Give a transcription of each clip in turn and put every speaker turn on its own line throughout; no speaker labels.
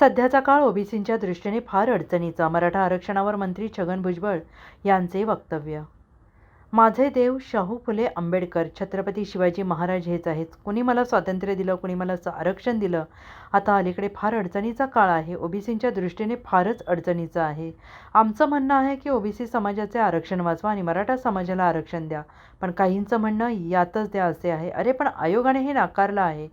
सध्याचा काळ ओबीसींच्या दृष्टीने फार अडचणीचा. मराठा आरक्षणावर मंत्री छगन भुजबळ यांचे वक्तव्य. माझे देव शाहू फुले आंबेडकर. छत्रपती शिवाजी महाराज हेच आहेत. कुणी मला स्वातंत्र्य दिलं कुणी मला आरक्षण दिलं आता अलीकडे फार अडचणीचा काळ आहे. ओबीसींच्या दृष्टीने फारच अडचणीचा आहे. आमचं म्हणणं आहे की ओबीसी समाजाचे आरक्षण वाचवा आणि मराठा समाजाला आरक्षण द्या. पण काहींचं म्हणणं यातच द्या असे आहे. अरे पण आयोगाने हे नाकारलं आहे.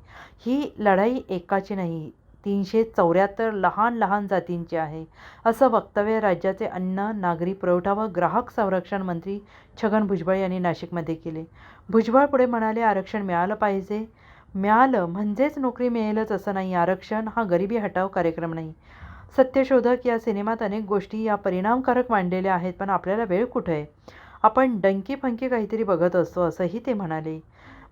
ही लढाई एकाची नाही. तीनशे चौऱ्याहत्तर लहान लहान जातींचे आहे. असं वक्तव्य राज्याचे अन्न नागरी पुरवठा व ग्राहक संरक्षण मंत्री छगन भुजबळ यांनी नाशिकमध्ये केले. भुजबळ पुढे म्हणाले आरक्षण मिळालं पाहिजे. मिळालं म्हणजेच नोकरी मिळेलच असं नाही. आरक्षण हा गरिबी हटाव कार्यक्रम नाही. सत्यशोधक या सिनेमात अनेक गोष्टी या परिणामकारक मांडलेल्या आहेत पण आपल्याला वेळ कुठं आहे? आपण डंकी फंकी काहीतरी बघत असतो असंही ते म्हणाले.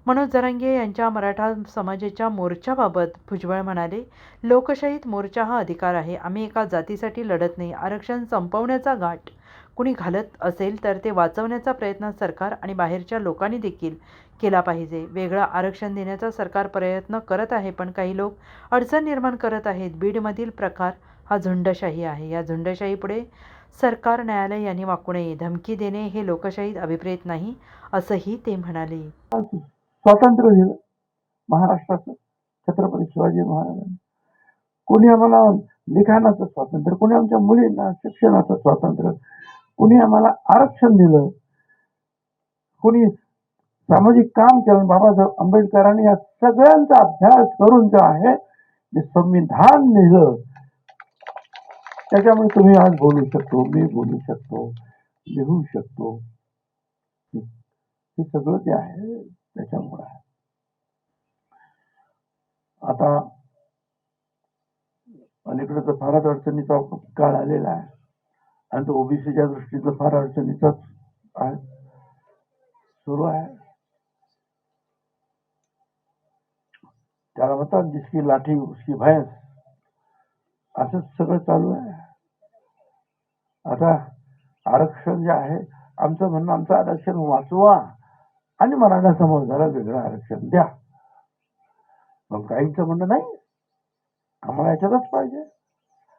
मनोज जरांगे यांच्या मराठा समाजाच्या मोर्चाबाबत भुजबळ म्हणाले लोकशाहीत मोर्चा हा अधिकार आहे. आम्ही एका जातीसाठी लढत नाही. आरक्षण संपवण्याचा घाट कुणी घालत असेल तर ते वाचवण्याचा प्रयत्न सरकार आणि बाहेरच्या लोकांनी देखील केला पाहिजे. वेगळं आरक्षण देण्याचा सरकार प्रयत्न करत आहे पण काही लोक अडचण निर्माण करत आहेत. बीडमधील प्रकार हा झुंडशाही आहे. या झुंडशाहीपुढे सरकार न्यायालय यांनी वाकू नये. धमकी देणे हे लोकशाहीत अभिप्रेत नाही असंही ते म्हणाले.
स्वातंत्र्य दिलं. महाराष्ट्राचं छत्रपती शिवाजी महाराजांनी. कोणी आम्हाला लिखाणाचं स्वातंत्र्य कोणी आमच्या मुलींना शिक्षणाचं स्वातंत्र्य कोणी आम्हाला आरक्षण दिलं कोणी सामाजिक काम केलं बाबासाहेब आंबेडकरांनी या सगळ्यांचा अभ्यास करून जो आहे जे संविधान लिहिलं त्याच्यामुळे तुम्ही आज बोलू शकतो मी बोलू शकतो लिहू शकतो. हे सगळं जे आहे त्याच्यामुळे आहे. आता अलीकडे तर फारच अडचणीचा काळ आलेला आहे. आणि तो ओबीसीच्या दृष्टीनं फार अडचणीचाच आहे. सुरू आहे. त्याला म्हणतात जिसकी लाठी उसकी भैंस असंच सगळं चालू आहे. आता आरक्षण जे आहे आमचं म्हणणं आमचं आरक्षण वाचवा. आणि मराठा समाजाला वेगळं आरक्षण द्या. मग काहींचं म्हणणं नाही. आम्हाला याच्यातच पाहिजे.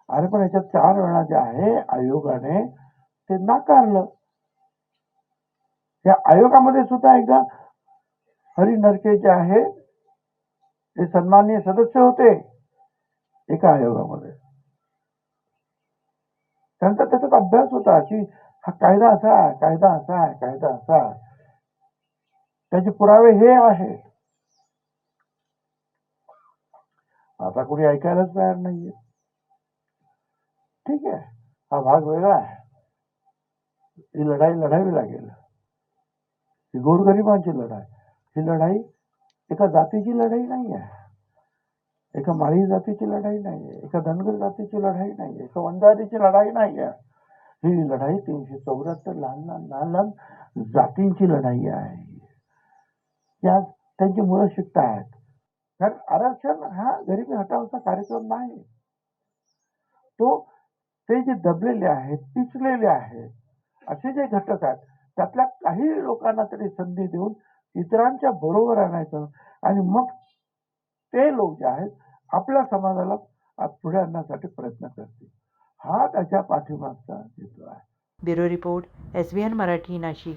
अरे पण याच्यात चार वेळा जे आहे आयोगाने ते नाकारलं. या आयोगामध्ये सुद्धा एकदा हरी नरके जे आहे ते सन्माननीय सदस्य होते एका आयोगामध्ये. त्यांचा त्याच्यात अभ्यास होता की हा कायदा असा आहे कायदा असा आहे कायदा असा. आहे त्याचे पुरावे हे आहेत आता कोणी ऐकायलाच तयार नाहीये. ठीक आहे. हा भाग वेगळा आहे. ही लढाई लढावी लागेल. ही गोरगरिबांची लढाई. ही लढाई एका जातीची लढाई नाही आहे एका माळी जातीची लढाई नाही आहे एका धनगर जातीची लढाई नाही आहे एका वंजारीची लढाई नाही आहे ही लढाई तीनशे चौऱ्याहत्तर लहान लहान लहान लहान जातींची लढाई आहे. त्या त्यांची मुलं शिकतायत कारण आरक्षण हा गरिबी हटावचा कार्यक्रम नाही. तो ते जे दबलेले आहेत पिचलेले आहेत असे जे घटक आहेत त्यातल्या काही लोकांना तरी संधी देऊन इतरांच्या बरोबर आणायचं आणि मग ते लोक जे आहेत आपल्या समाजाला पुढे आणण्यासाठी प्रयत्न करतील. हा त्याच्या पाठीमागचा हेतू आहे.
Bureau report S B N Marathi Nashik.